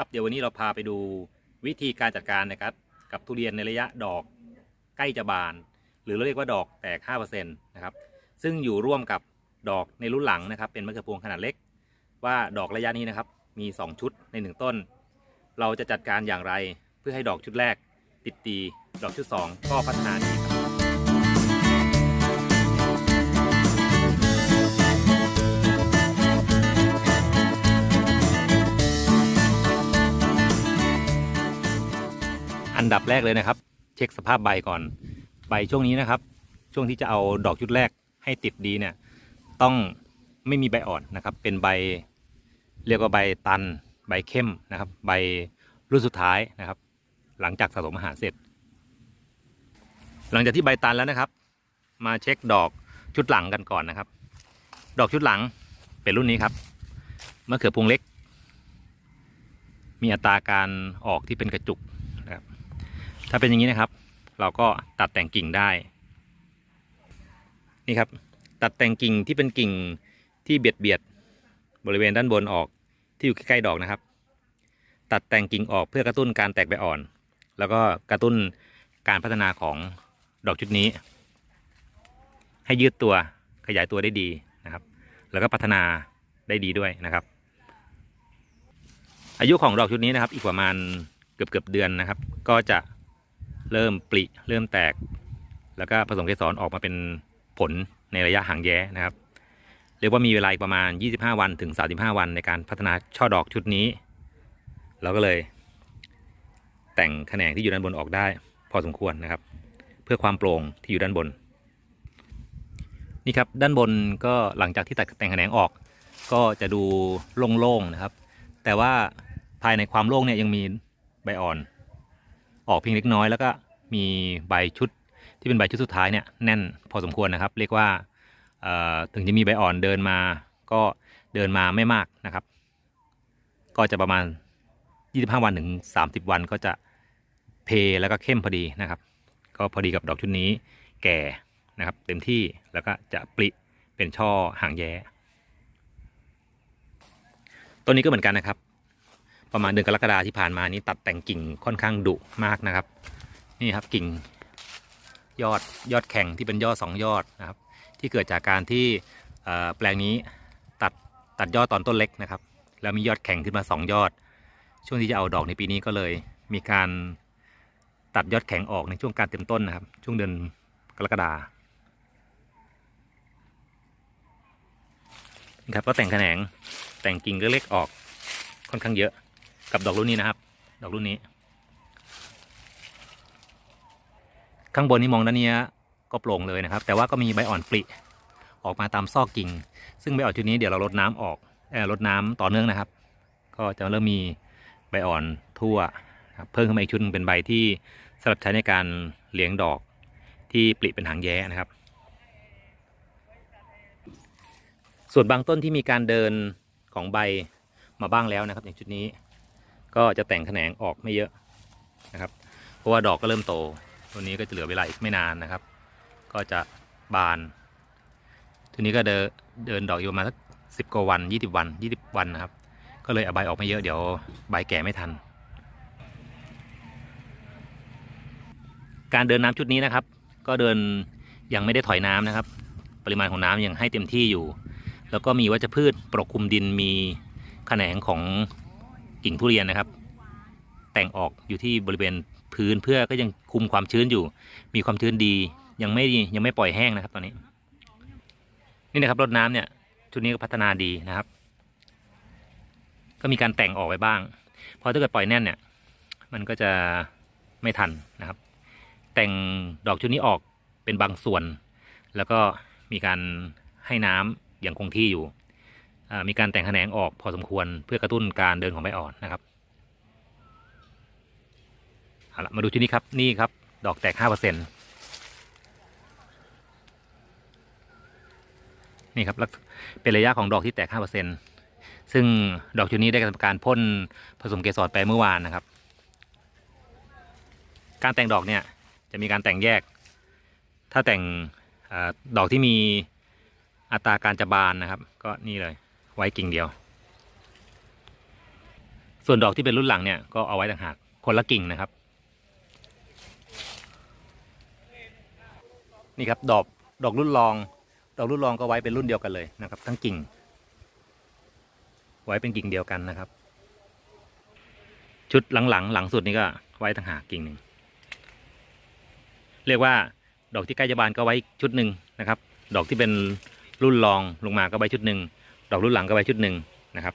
ครับเดี๋ยววันนี้เราพาไปดูวิธีการจัดการนะครับ กับทุเรียนในระยะดอกใกล้จะบาน หรือเราเรียกว่าดอกแตก5%นะครับซึ่งอยู่ร่วมกับดอกในรุ่นหลังนะครับ เป็นมะเขือพวงขนาดเล็ก ว่าดอกระยะนี้นะครับ มี 2 ชุดใน 1 ต้น เราจะจัดการอย่างไรเพื่อให้ดอกชุดแรก ติดดีดอกชุด 2 ก็พัฒนาดี ดับแรกเลยนะครับ เช็คสภาพใบก่อน ใบช่วงนี้นะครับ ช่วงที่จะเอาดอกชุดแรกให้ติดดีเนี่ย ต้องไม่มีใบอ่อนนะครับ เป็นใบเรียกว่าใบตัน ใบเข้มนะครับ ใบรุ่นสุดท้ายนะครับ หลังจากสะสมอาหารเสร็จ หลังจากที่ใบตันแล้วนะครับ มาเช็คดอกชุดหลังกันก่อนนะครับ ดอกชุดหลังเป็นรุ่นนี้ครับมะเขือพวงเล็ก มีอัตราการออกที่เป็นกระจุก ถ้าเป็นอย่างนี้นะครับ เราก็ตัดแต่งกิ่งได้ นี่ครับ ตัดแต่งกิ่งที่เป็นกิ่งที่เบียดเบียดบริเวณด้านบนออกที่อยู่ใกล้ๆดอกนะครับ ตัดแต่งกิ่งออกเพื่อกระตุ้นการแตกใบอ่อน แล้วก็กระตุ้นการพัฒนาของดอกชุดนี้ ให้ยืดตัวขยายตัวได้ดีนะครับ แล้วก็พัฒนาได้ดีด้วยนะครับ อายุของดอกชุดนี้นะครับ อีกประมาณเกือบเกือบเดือนนะครับ ก็จะ เริ่มปลิเริ่มแตก แล้วก็ผสมเกสรออกมาเป็นผลในระยะห่างแย้นะครับ เรียกว่ามีเวลาประมาณ 25 วันถึง 35 วันในการพัฒนาช่อดอกชุดนี้ เราก็เลย แต่งแขนงที่อยู่ด้านบนออกได้ พอสมควรนะครับ เพื่อความโปร่งที่อยู่ด้านบน นี่ครับด้านบนก็หลังจากที่ตัดแต่งแขนงออก ก็จะดูโล่งๆนะครับ แต่ว่าภายในความโล่งเนี่ยยังมีใบอ่อน ออกเพียงเล็กน้อยแล้วก็มีใบชุดที่เป็นใบชุดสุดท้ายเนี่ยแน่นพอสมควรนะครับ เรียกว่าถึงจะมีใบอ่อนเดินมา ก็เดินมาไม่มากนะครับ ก็จะประมาณ 25 วันถึง 30 วันก็จะเพแล้วก็เข้มพอดีนะครับ ก็พอดีกับดอกชุดนี้แก่นะครับ เต็มที่แล้วก็จะปลิเป็นช่อหางแย้ต้นนี้ก็เหมือนกันนะครับ ประมาณเดือนกรกฎาที่ผ่านมานี้ตัดแต่งกิ่งค่อนข้างดุมากนะครับ นี่ครับกิ่งยอดยอดแข็งที่เป็นยอดสองยอดนะครับ ที่เกิดจากการที่แปลงนี้ตัดตัดยอดตอนต้นเล็กนะครับ แล้วมียอดแข็งขึ้นมาสองยอด ช่วงที่จะเอาดอกในปีนี้ก็เลย มีการตัดยอดแข็งออกในช่วงการเต็มต้นนะครับ ช่วงเดือนกรกฎาครับก็แต่งแขนงแต่งกิ่งเล็กๆออกค่อนข้างเยอะ กับดอกรุ่นนี้นะครับ ดอกรุ่นนี้ ข้างบนนี่มองด้านนี้ก็โปร่งเลยนะครับ แต่ว่าก็มีใบอ่อนปลิออกมาตามซอกกิ่ง ซึ่งใบอ่อนชุดนี้เดี๋ยวเราลดน้ำออกเออลดน้ำต่อเนื่องนะครับ ก็จะเริ่มมีใบอ่อนทั่ว เพิ่มขึ้นมาอีกชุดเป็นใบที่สำหรับใช้ในการเลี้ยงดอกที่ปลิเป็นหางแย้นะครับ ส่วนบางต้นที่มีการเดินของใบมาบ้างแล้วนะครับอย่างชุดนี้ ก็จะแต่งแขนงออกไม่เยอะนะครับ เพราะว่าดอกก็เริ่มโต ตัวนี้ก็จะเหลือเวลาอีกไม่นานนะครับ ก็จะบาน ทีนี้ก็เดินเดินดอกอยู่ประมาณสักสิบกว่าวันยี่สิบวันยี่สิบวันนะครับ ก็เลยเอาใบออกไม่เยอะเดี๋ยวใบแก่ไม่ทัน การเดินน้ำชุดนี้นะครับ ก็เดินยังไม่ได้ถอยน้ำนะครับ ปริมาณของน้ำยังให้เต็มที่อยู่ แล้วก็มีวัชพืชปกคลุมดินมีแขนงของ กิ่งทุเรียนนะครับ แต่งออกอยู่ที่บริเวณพื้นเพื่อก็ยังคุมความชื้นอยู่ มีความชื้นดียังไม่ยังไม่ปล่อยแห้งนะครับตอนนี้ นี่นะครับรดน้ำเนี่ยชุดนี้ก็พัฒนาดีนะครับ ก็มีการแต่งออกไปบ้างพราะถ้าเกิดปล่อยแน่นเนี่ย มันก็จะไม่ทันนะครับ แต่งดอกชุดนี้ออกเป็นบางส่วน แล้วก็มีการให้น้ำอย่างคงที่อยู่ มีการแต่งแขนงออกพอสมควรเพื่อกระตุ้นการเดินของใบอ่อนนะครับเอาละมาดูชุดนี้ครับนี่ครับดอกแตกห้าเปอร์เซ็นนี่ครับเป็นระยะของดอกที่แตกห้าเปอร์เซ็นซึ่งดอกชุดนี้ได้ทำการพ่นผสมเกสรไปเมื่อวานนะครับ การแต่งดอกเนี่ยจะมีการแต่งแยก ถ้าแต่งอดอกที่มีอัตราการจะบานนะครับ ก็นี่เลย ไว้กิ่งเดียว ส่วนดอกที่เป็นรุ่นหลังเนี่ยก็เอาไว้ต่างหากคนละกิ่งนะครับ นี่ครับดอกดอกรุ่นรอง ดอกรุ่นรองก็ไว้เป็นรุ่นเดียวกันเลยนะครับ ทั้งกิ่ง ไว้เป็นกิ่งเดียวกันนะครับ ชุดหลังๆหลังสุดนี่ก็ไว้ต่างหากกิ่งหนึ่งเรียกว่าดอกที่ใกล้จะบานก็ไว้ชุดหนึ่งนะครับ ดอกที่เป็นรุ่นรองลงมาก็ไว้ชุดหนึ่ง ดอกรุ่นหลังก็ไว้ชุดหนึ่งนะครับ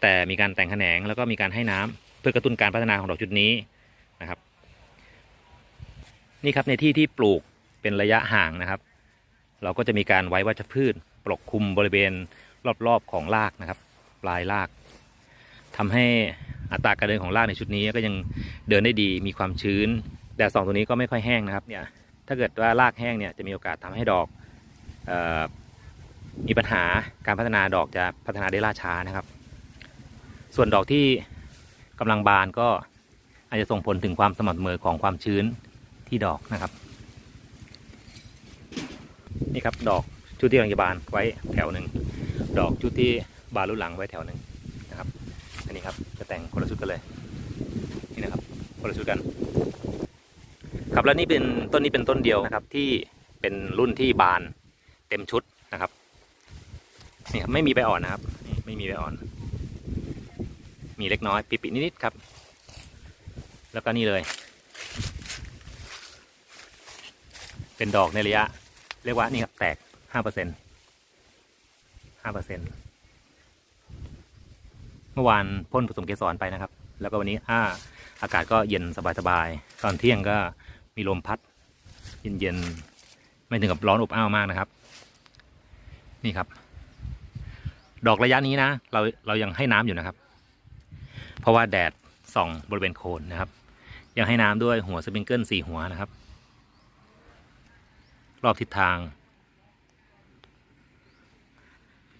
แต่มีการแต่งแขนงแล้วก็มีการให้น้ำเพื่อกระตุ้นการพัฒนาของดอกชุดนี้นะครับ นี่ครับในที่ที่ปลูกเป็นระยะห่างนะครับ เราก็จะมีการไว้วัชพืชปกคลุมบริเวณรอบๆของรากนะครับ ปลายรากทำให้อัตราการเดินของรากในชุดนี้ก็ยังเดินได้ดีมีความชื้นแดดสองตัวนี้ก็ไม่ค่อยแห้งนะครับเนี่ยถ้าเกิดว่ารากแห้งเนี่ยจะมีโอกาสทำให้ดอกออ มีปัญหาการพัฒนาดอกจะพัฒนาได้ล่าช้านะครับ ส่วนดอกที่กำลังบานก็อาจจะส่งผลถึงความสม่ำเสมอของความชื้นที่ดอกนะครับ นี่ครับดอกชุดที่กำลังจะบานไว้แถวหนึ่งดอกชุดที่บานรุ่นหลังไว้แถวหนึ่งนะครับอันนี้ครับจะแต่งคนละชุดกันเลยนี่นะครับคนละชุดกันครับแล้วนี่เป็นต้นนี้เป็นต้นเดียวนะครับที่เป็นรุ่นที่บานเต็มชุดนะครับ นี่ครับไม่มีใบอ่อนนะครับไม่มีใบอ่อน มีเล็กน้อยปิดๆนิดๆครับ แล้วก็นี่เลย เป็นดอกในระยะ เรียกว่านี่ครับแตกห้าเปอร์เซ็นห้าเปอร์เซ็นเมื่อวานพ่นผสมเกสรไปนะครับ แล้วก็วันนี้อ่าอากาศก็เย็นสบายๆตอนเที่ยงก็มีลมพัด เย็นๆไม่ถึงกับร้อนอบอ้าวมากนะครับ นี่ครับ ดอกระยะนี้นะ เราเรายังให้น้ำอยู่นะครับ เพราะว่าแดดส่องบริเวณโคนนะครับ ยังให้น้ำด้วยหัวสปริงเกิลสี่หัวนะครับ รอบทิศทาง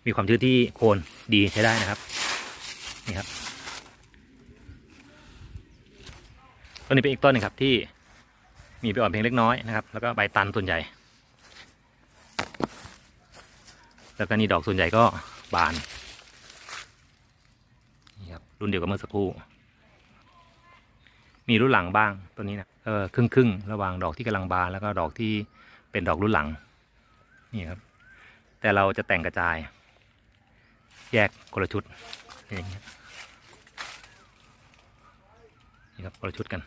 มีความชื้นที่โคนดีใช้ได้นะครับนี่ครับต้นนี้เป็นอีกต้นหนึงครับที่มีใบอ่อนเพียงเล็กน้อยนะครับ แล้วก็ใบตันส่วนใหญ่ แล้วก็นี่ดอกส่วนใหญ่ก็ บานนี่ครับรุ่นเดียวกับเมื่อสักครู่ มีรุ่นหลังบ้างตัวนี้นะเออครึ่งครึ่งระหว่างดอกที่กำลังบานแล้วก็ดอกที่เป็นดอกรุ่นหลังนี่ครับ แต่เราจะแต่งกระจาย แยกคนละชุดอย่างเงี้ยนี่ครับคนละชุดกัน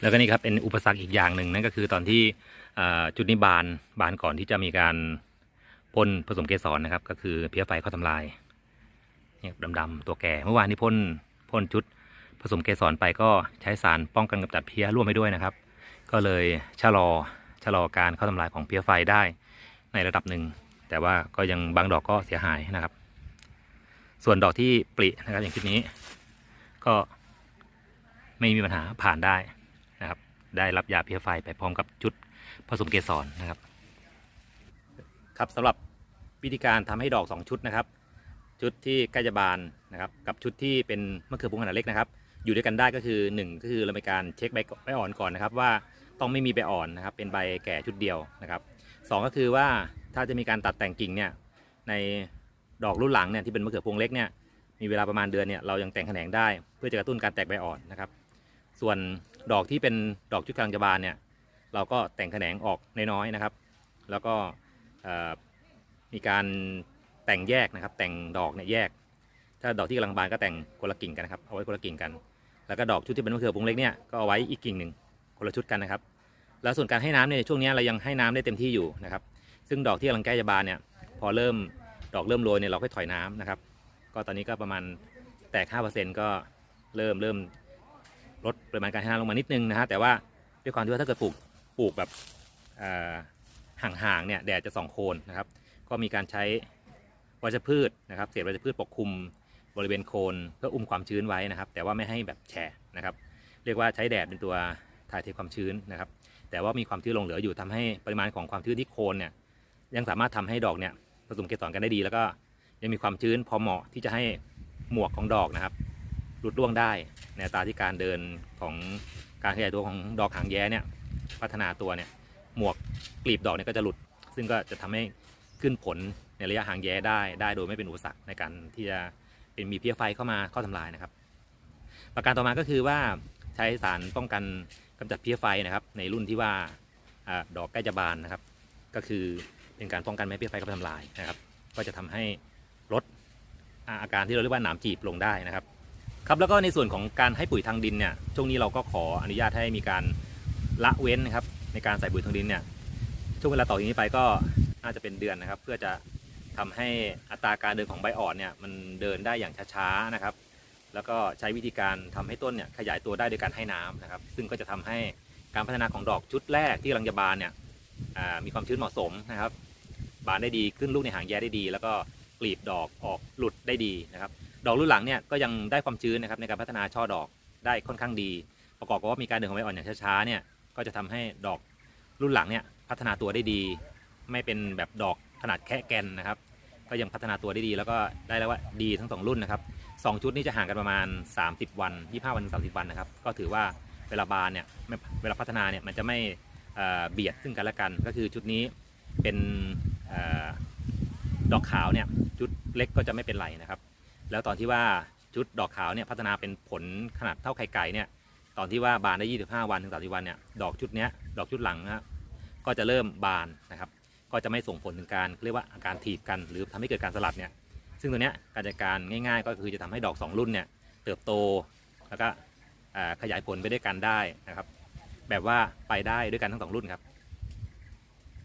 แล้วก็นี่ครับเป็นอุปสรรคอีกอย่างหนึ่งนั่นก็คือตอนที่ จุดนี้บานบานก่อนที่จะมีการพ่นผสมเกสรนะครับ ก็คือเพี้ยไฟเข้าทำลายเนี่ยดำๆตัวแก่เมื่อวานนี้พ่นพ่นชุดผสมเกสรไปก็ใช้สารป้องกันกำจัดเพี้ยร่วมไปด้วยนะครับ ก็เลยชะลอชะลอการเข้าทำลายของเพี้ยไฟได้ในระดับหนึ่ง แต่ว่าก็ยังบางดอกก็เสียหายนะครับ ส่วนดอกที่ปรินะครับอย่างชุดนี้ ก็ไม่มีปัญหาผ่านได้ ได้รับยาเพี้ยไฟไปพร้อมกับชุดผสมเกสรนะครับ ครับสำหรับวิธีการทำให้ดอก 2 ชุดนะครับ ชุดที่ใกล้จะบานนะครับกับชุดที่เป็นมะเขือพวงขนาดเล็กนะครับ อยู่ด้วยกันได้ก็คือ 1 ก็คือเรามีการเช็คใบใบอ่อนก่อนนะครับ ว่าต้องไม่มีใบอ่อนนะครับ เป็นใบแก่ชุดเดียวนะครับสองก็คือว่าถ้าจะมีการตัดแต่งกิ่งเนี่ยในดอกรุ่นหลังเนี่ยที่เป็นมะเขือพวงเล็กเนี่ยมีเวลาประมาณเดือนเนี่ยเรายังแต่งแขนงได้ เพื่อจะกระตุ้นการแตกใบอ่อนนะครับ ส่วน ดอกที่เป็นดอกชุดกลางจะบานเนี่ย เราก็แต่งแขนงออกน้อยๆนะครับ แล้วก็มีการแต่งแยกนะครับ แต่งดอกเนี่ยแยก ถ้าดอกที่กำลังบานก็แต่งคนละกิ่งกันนะครับ เอาไว้คนละกิ่งกัน แล้วก็ดอกชุดที่เป็นมะเขือพวงเล็กเนี่ยก็เอาไว้อีกกิ่งหนึ่งคนละชุดกันนะครับ แล้วส่วนการให้น้ำเนี่ยช่วงนี้เรายังให้น้ำได้เต็มที่อยู่นะครับ ซึ่งดอกที่กำลังใกล้จะบานเนี่ยพอเริ่มดอกเริ่มโรยเนี่ยเราค่อยถอยน้ำนะครับ ก็ตอนนี้ก็ประมาณแตก5%ก็เริ่มเริ่ม ลดปริมาณการให้น้ำลงมานิดนึงนะฮะแต่ว่าด้วยความที่ว่าถ้าเกิดปลูกปลูกแบบห่างๆเนี่ยแดดจะส่องโคนนะครับ ก็มีการใช้วัชพืชนะครับเศษวัชพืชปกคลุมบริเวณโคนเพื่ออุ้มความชื้นไว้นะครับ แต่ว่าไม่ให้แบบแฉะนะครับ เรียกว่าใช้แดดเป็นตัวถ่ายเทความชื้นนะครับ แต่ว่ามีความชื้นหลงเหลืออยู่ทำให้ปริมาณของความชื้นที่โคนเนี่ยยังสามารถทำให้ดอกเนี่ยผสมเกสรกันได้ดี แล้วก็ยังมีความชื้นพอเหมาะที่จะให้หมวกของดอกนะครับ หลุดร่วงได้ในตาที่การเดินของการขยายตัวของดอกหางแย้เนี่ยพัฒนาตัวเนี่ยหมวกกลีบดอกเนี่ยก็จะหลุด ซึ่งก็จะทำให้ขึ้นผลในระยะหางแย้ได้ได้โดยไม่เป็นอุปสรรคในการที่จะเป็นมีเพี้ยไฟเข้ามาเข้าทำลายนะครับ ประการต่อมาก็คือว่าใช้สารป้องกันกำจัดเพี้ยไฟนะครับ ในรุ่นที่ว่าอดอกใกล้จะบานนะครับ ก็คือเป็นการป้องกันไม่ให้เพี้ยไฟเข้าไปทำลายนะครับ ก็จะทำให้ลดอาอาการที่เราเรียกว่าหนามจีบลงได้นะครับ ครับแล้วก็ในส่วนของการให้ปุ๋ยทางดินเนี่ยช่วงนี้เราก็ขออนุญาตให้มีการละเว้นนะครับในการใส่ปุ๋ยทางดินเนี่ยช่วงเวลาต่อจากนี้ไปก็น่าจะเป็นเดือนนะครับ เพื่อจะทำให้อัตราการเดินของใบอ่อนเนี่ยมันเดินได้อย่างช้าๆนะครับ แล้วก็ใช้วิธีการทำให้ต้นเนี่ยขยายตัวได้โดยการให้น้ำนะครับ ซึ่งก็จะทำให้การพัฒนาของดอกชุดแรกที่กำลังจะบานเนี่ยมีความชื้นเหมาะสมนะครับ บานได้ดีขึ้นลูกในหางแย้ได้ดี แล้วก็กลีบดอกออกหลุดได้ดีนะครับ ดอกรุ่นหลังเนี่ยก็ยังได้ความชื้นนะครับในการพัฒนาช่อดอกได้ค่อนข้างดี ประกอบกับว่ามีการเดินของใบอ่อนอย่างช้าๆเนี่ยก็จะทำให้ดอกรุ่นหลังเนี่ยพัฒนาตัวได้ดี ไม่เป็นแบบดอกขนาดแค่แกนนะครับ ก็ยังพัฒนาตัวได้ดี แล้วก็ได้แล้วว่าดีทั้งสองรุ่นนะครับสองชุดนี้จะห่างกันประมาณ 30 วัน 25 วัน 30 วันนะครับ ก็ถือว่าเวลาบานเนี่ยเวลาพัฒนาเนี่ยมันจะไม่เบียดซึ่งกันและกัน ก็คือชุดนี้เป็นออดอกขาวเนี่ยชุดเล็กก็จะไม่เป็นไรนะครับ แล้วตอนที่ว่าชุดดอกขาวเนี่ยพัฒนาเป็นผลขนาดเท่าไข่ไก่เนี่ยตอนที่ว่าบานได้ 25 วันถึง30วันเนี่ยดอกชุดเนี้ยดอกชุดหลังครับก็จะเริ่มบานนะครับ ก็จะไม่ส่งผลถึงการเรียกว่าอาการถีบกันหรือทำให้เกิดการสลัดเนี่ยซึ่งตัวเนี้ยการจัดการง่ายๆ ก็คือจะทำให้ดอก 2 รุ่นเนี่ยเติบโตแล้วก็ขยายผลไปด้วยกันได้นะครับ แบบว่าไปได้ด้วยกันทั้งสองรุ่นครับ